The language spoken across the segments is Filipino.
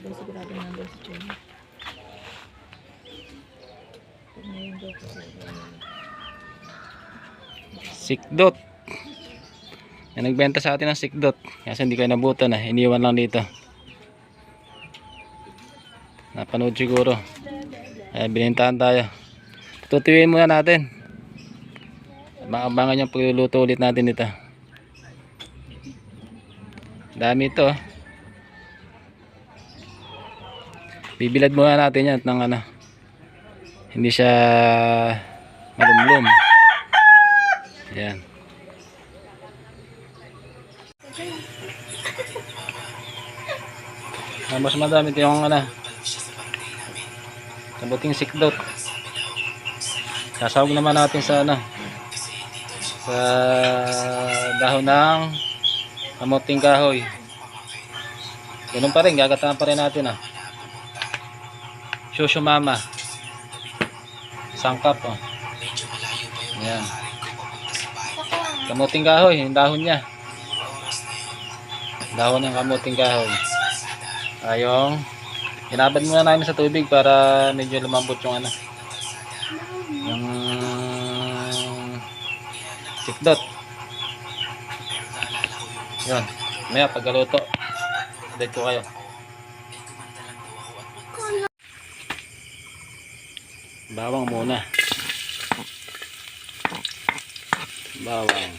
Kagay sigurado nandun sa China. Pag ngayon daw Sikdot. Yan nagbenta sa atin ng sikdot. Kasi hindi kayo nabutan eh. Iniwan lang dito. Napanood siguro. Ay, binintahan tayo. Tutuwin muna natin. Abangan yung pagluluto ulit natin dito. Dami ito. Bibilad muna natin yan ng ano. Hindi siya malumlum. Yan. Ah, mas madami ito yung ano. Kabuting sikdot. Sasawag naman natin sa ano. Sa dahon ng kamuting kahoy. Ganun pa rin, gagatahan pa rin natin ah. Shushu mama. Sangkap oh. Yan. Kamuting kahoy, yung dahon niya. Dahon ng kamuting kahoy. Ayong inabad muna namin sa tubig para medyo lumambot yung ano. Yung sikdot. Yun. Maya pagkaluto. Update ko kayo. Bawang muna. Bawang.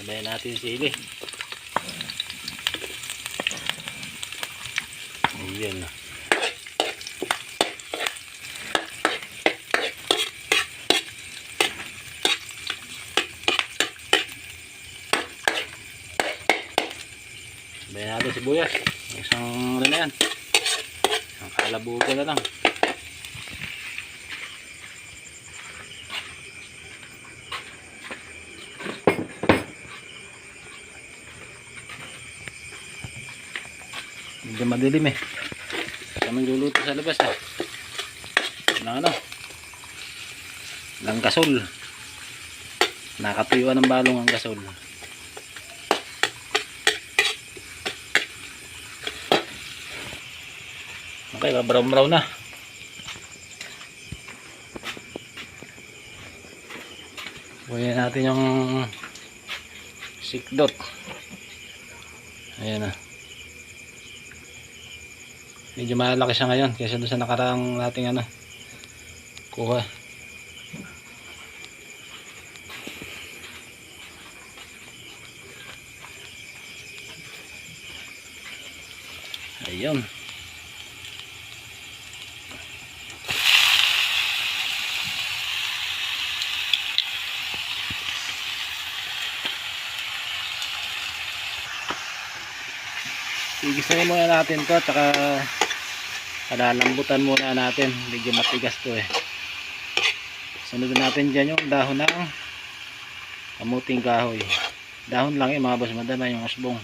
Sabayan natin sili. Ayan. Sabayan natin sibuyas. Isang ano na yan. Isang kalabuga na lang. Medyo madilim eh. Kami luluto sa labas ah. Ano ano? Lang gasol. Nakatuyuan ng balong ang gasol. Okay, brown brown na. Buhayin natin yung sikdot. Ayan na. Medyo malaki siya ngayon kaysa doon sa nakaraang nating ano kuha. Ayun. Igisahin muna natin to tsaka palalambutan muna natin. Medyo matigas to eh. Sunod natin dyan yung dahon ng kamuting kahoy. Dahon lang yung mga boss. Madama yung usbong.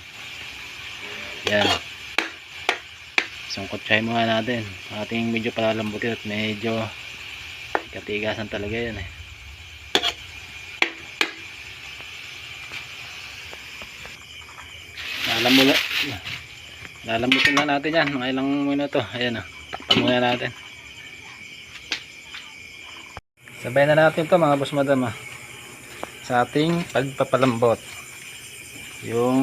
Yan. Sungkotsahin muna natin. Ating medyo palalambutin at medyo katigasan talaga yan eh. Alam mo Lalambutin na natin yan, mga ilang minuto. Ayan o, takpan muna natin. Sabay na natin to mga boss madam ah. Sa ating pagpapalambot. Yung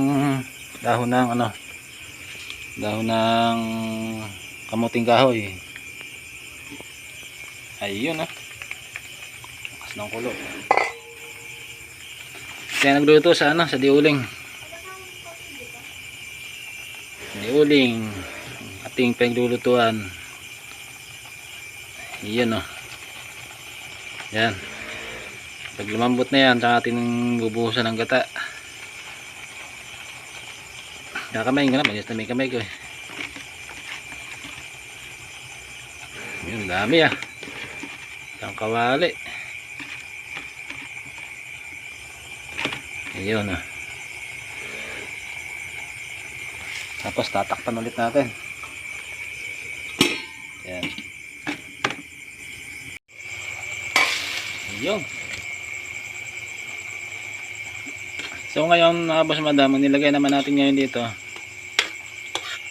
dahon ng ano, dahon ng kamuting kahoy. Ayun ah. Lakas ng kulo. Kaya nagluto sa ano, sa diuling. May uling. Ating pinaglulutuan yan o yan. Pag lumambot na yan saka ating bubuhusan ng gata. Kakamayin ko na manis na may kamay ko eh. Yun dami ah. Ang kawali ayun ah Tapos tatakpan ulit natin. Yan. Ayun. So ngayon mga boss madam, nilagay naman natin ngayon dito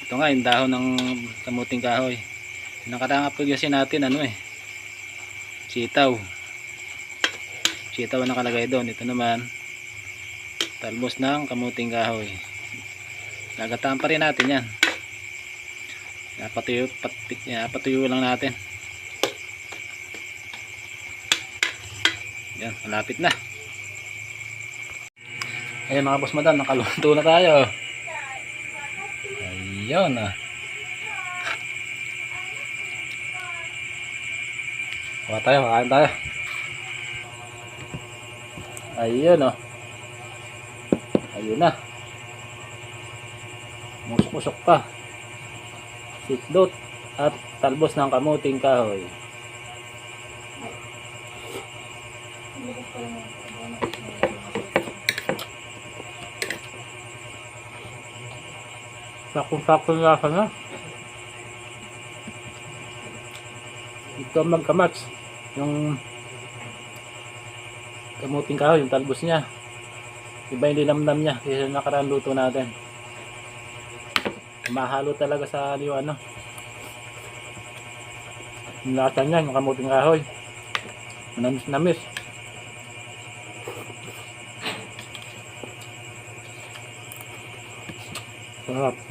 Ito nga yung dahon ng kamuting kahoy. Nakarang upload kasi natin ano eh. Sitaw. Sitaw ang nakalagay doon. Ito naman talbos ng kamuting kahoy. Gagataan pa rin natin yan. Napatuyo, pat, napatuyo lang natin. Yan, malapit na. Ayun mga boss madam, nakaluto na tayo. Ayun ah. Kuha tayo, kakain tayo. Ayun oh. Ayun na. Musok-musok pa. Siklot at talbos ng kamuting kahoy. Sakong-sakto yung lasa na. Ito ang magkamats. Yung kamuting kahoy, yung talbos niya. Iba yung linamnam niya kaysa nakaraan luto natin. Mahalo talaga sa yung ano. Yung lasa niya, yung kamuting kahoy. Namis-namis. Sarap.